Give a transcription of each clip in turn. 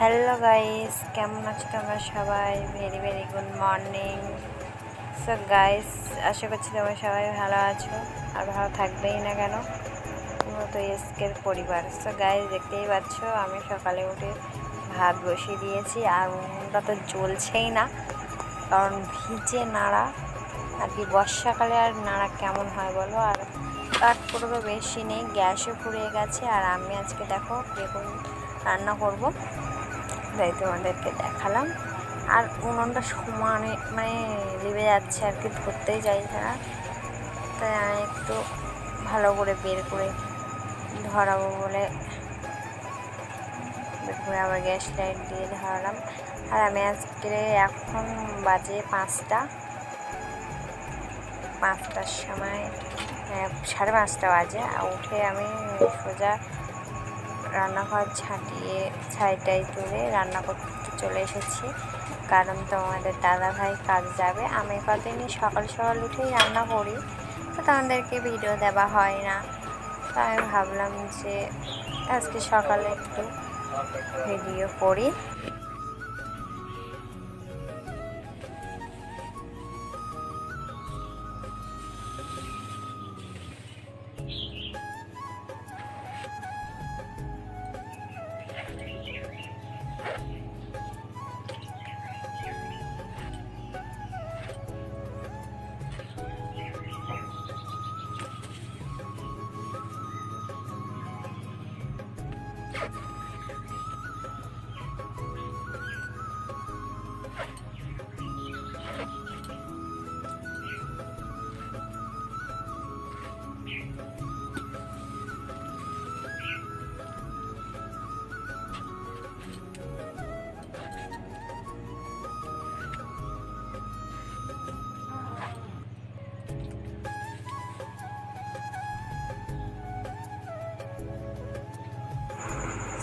Hello guys কেমন আছো তোমরা সবাই? Very very good morning so guys আশা করছি তোমরা সবাই ভালো আছো আর ভালো থাকবেই না কেন? তো এসকের পরিবার। সো গাইস দেখতেই পাচ্ছ, আমি সকালে উঠে ভাত বসিয়ে দিয়েছি। আর উনুনটা তো জ্বলছেই না, কারণ ভিজে নাড়া। আর কি, বর্ষাকালে আর নাড়া কেমন হয় বলো? আর কাঠ করবে বেশি নেই, গ্যাসও ফুরিয়ে গেছে। আর আমি আজকে দেখো, বেগুন রান্না করব। তাই তোমাদেরকে দেখালাম। আর উনুনটা সমানে মানে লেবে যাচ্ছে আর কি ধরতেই চাইছে না। তাই আমি একটু ভালো করে বের করে ধরাবো বলে করে আবার গ্যাস লাইট দিয়ে ধরালাম। আর আমি আজকে এখন বাজে পাঁচটা। পাঁচটার সময় হ্যাঁ, সাড়ে পাঁচটা বাজে। উঠে আমি সোজা রান্নাঘর ছাটিয়ে, ছাইটাই তুলে রান্না করতে চলে এসেছি। কারণ তোমাদের দাদাভাই কাজ যাবে। আমি কদিনই সকাল সকাল উঠেই রান্না করি। তো তোমাদেরকে ভিডিও দেওয়া হয় না। তো আমি ভাবলাম যে আজকে সকালে একটু ভিডিও করি।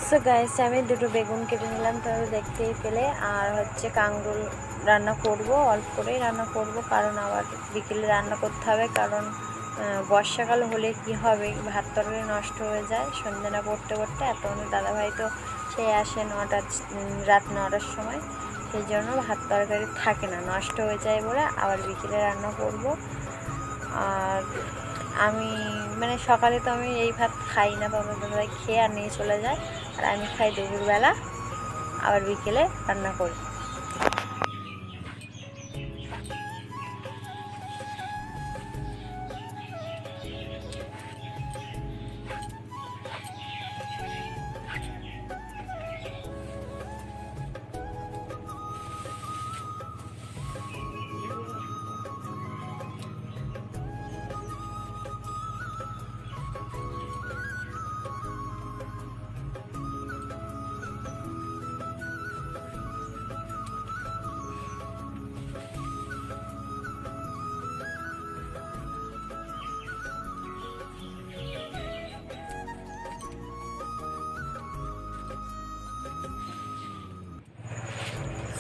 সো গাইস আমি দুটো বেগুন কেটে নিলাম তাহলে দেখতেই পেলে। আর হচ্ছে কাঙ্গুল রান্না করব অল্প করেই রান্না করব কারণ আবার বিকেলে রান্না করতে হবে কারণ বর্ষাকাল হলে কি হবে? ভাত তরকারি নষ্ট হয়ে যায় সন্ধ্যে না পড়তে পড়তে এত অনেক দাদাভাই তো সে আসে উম, রাত নটার সময়। সেই জন্য ভাত তরকারি থাকে না নষ্ট হয়ে যায় বলে আবার বিকেলে রান্না করব। আর আমি মানে সকালে তো আমি এই ভাত খাই না, বাবা দাদাভাই খেয়ে আর নিয়ে চলে যায় আর আমি খাই দুপুরবেলা, আবার বিকেলে রান্না করি।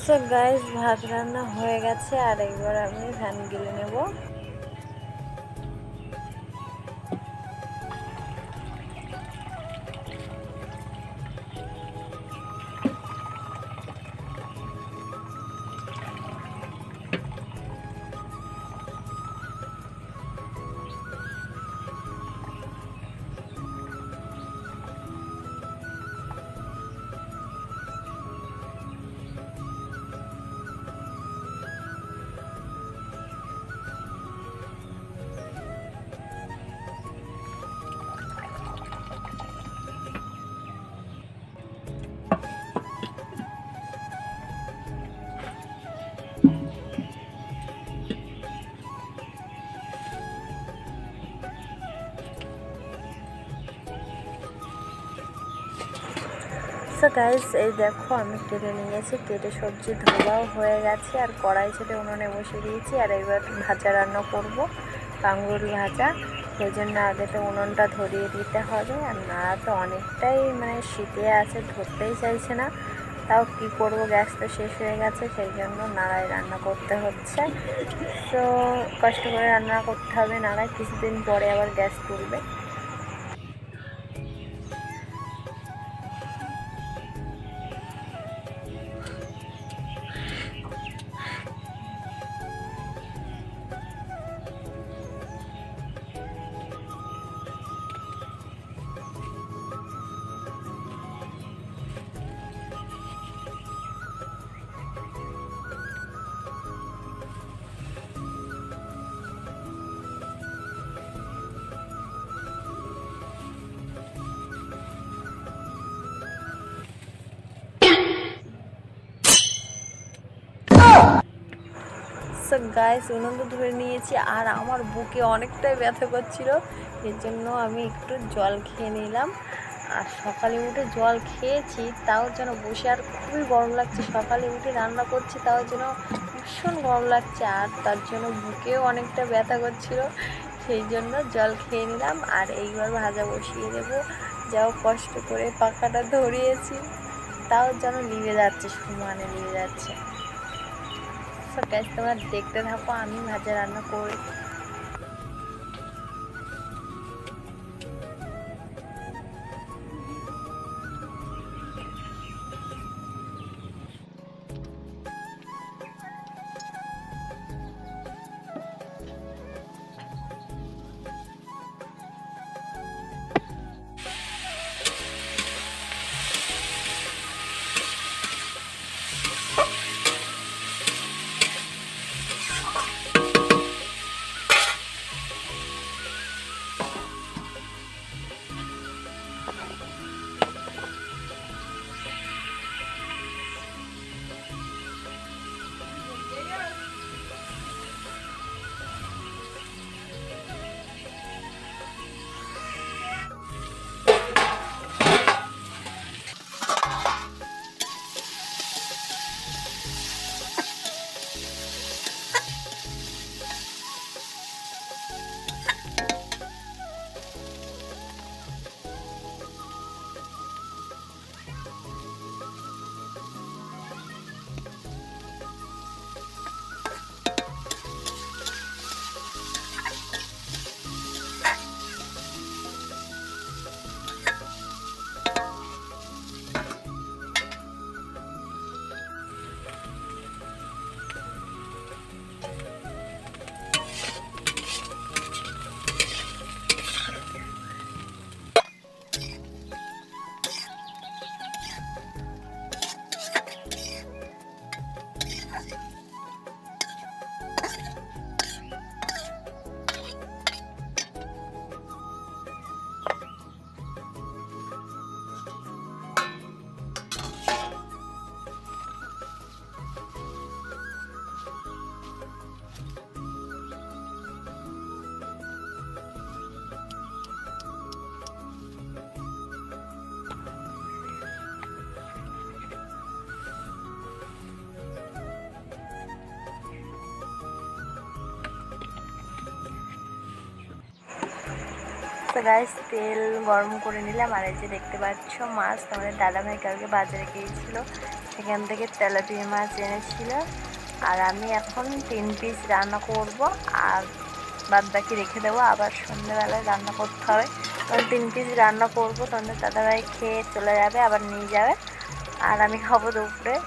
সো গাইস ভাত রান্না হয়ে গেছে আর একবার আমি ভ্যান গিলে নেব। গাইস এই দেখো, আমি কেটে নিয়েছি, কেটে সবজি ধোয়াও হয়ে গেছে, আর কড়াই ছেটে উনুনে বসিয়ে দিয়েছি, আর এবার ভাজা রান্না করব কাঙ্গুর ভাজা। সেই জন্য আগে তো উনুনটা ধরিয়ে দিতে হবে, আর নাড়া তো অনেকটাই মানে শীতে আছে, ধরতেই চাইছে না। তাও কি করব, গ্যাস তো শেষ হয়ে গেছে, সেই জন্য নাড়ায় রান্না করতে হচ্ছে। তো কষ্ট করে রান্না করতে হবে, নাড়ায় কিছুদিন পরে আবার গ্যাস তুলবে। সো গাইস উনুন তো ধরে নিয়েছি আর আমার বুকে অনেকটাই ব্যথা করছিল। এর জন্য আমি একটু জল খেয়ে নিলাম। আর সকালে উঠে জল খেয়েছি, তাও যেন বসে আর খুবই গরম লাগছে। সকালে উঠে রান্না করছি, তাও যেন ভীষণ গরম লাগছে। আর তার জন্য বুকেও অনেকটা ব্যথা করছিল। সেই জন্য জল খেয়ে নিলাম আর এইবার ভাজা বসিয়ে দেবো। যাও কষ্ট করে পাখাটা ধরিয়েছি। তাও যেন নিভে যাচ্ছে, সমানে নিভে যাচ্ছে। সো গ্যাস তোমরা দেখতে থাকো আমি ভাজা রান্না করি। তো গাইস তেল গরম করে নিলাম। আর এই যে দেখতে পাচ্ছ মাছ, তোমাদের দাদা ভাই কালকে বাজারে গিয়েছিল। সেখান থেকে তেলাপিয়া মাছ এনেছিল। আর আমি এখন তিন পিস রান্না করব। আর বাদ বাকি রেখে দেবো। আবার সন্ধ্যেবেলায় রান্না করতে হবে। তখন তিন পিস রান্না করব। তোমাদের দাদা ভাই খেয়ে চলে যাবে, আবার নিয়ে যাবে। আর আমি খাব দুপুরে।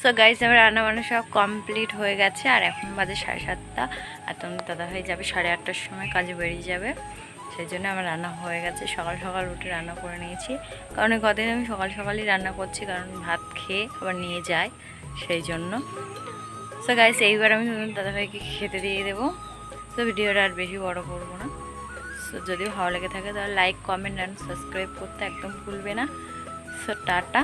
সো গাইজ আমার রান্না বান্না সব কমপ্লিট হয়ে গেছে, আর এখন বাজে সাড়ে সাতটা, আর তোমার দাদা হয়ে যাবে সাড়ে আটটার সময়, কাজে বেরিয়ে যাবে। সেই জন্য আমার রান্না হয়ে গেছে, সকাল সকাল উঠে রান্না করে নিয়েছি। কারণ কদিন আমি সকাল সকালই রান্না করছি, কারণ ভাত খেয়ে আবার নিয়ে যায় সেই জন্য। সো গাইস এইবার আমি দাদাভাইকে খেতে দিয়ে দেবো। তো ভিডিওটা আর বেশি বড় করব না। সো যদি ভালো লেগে থাকে, তাহলে লাইক কমেন্ট অ্যান্ড সাবস্ক্রাইব করতে একদম ভুলবে না। So tata.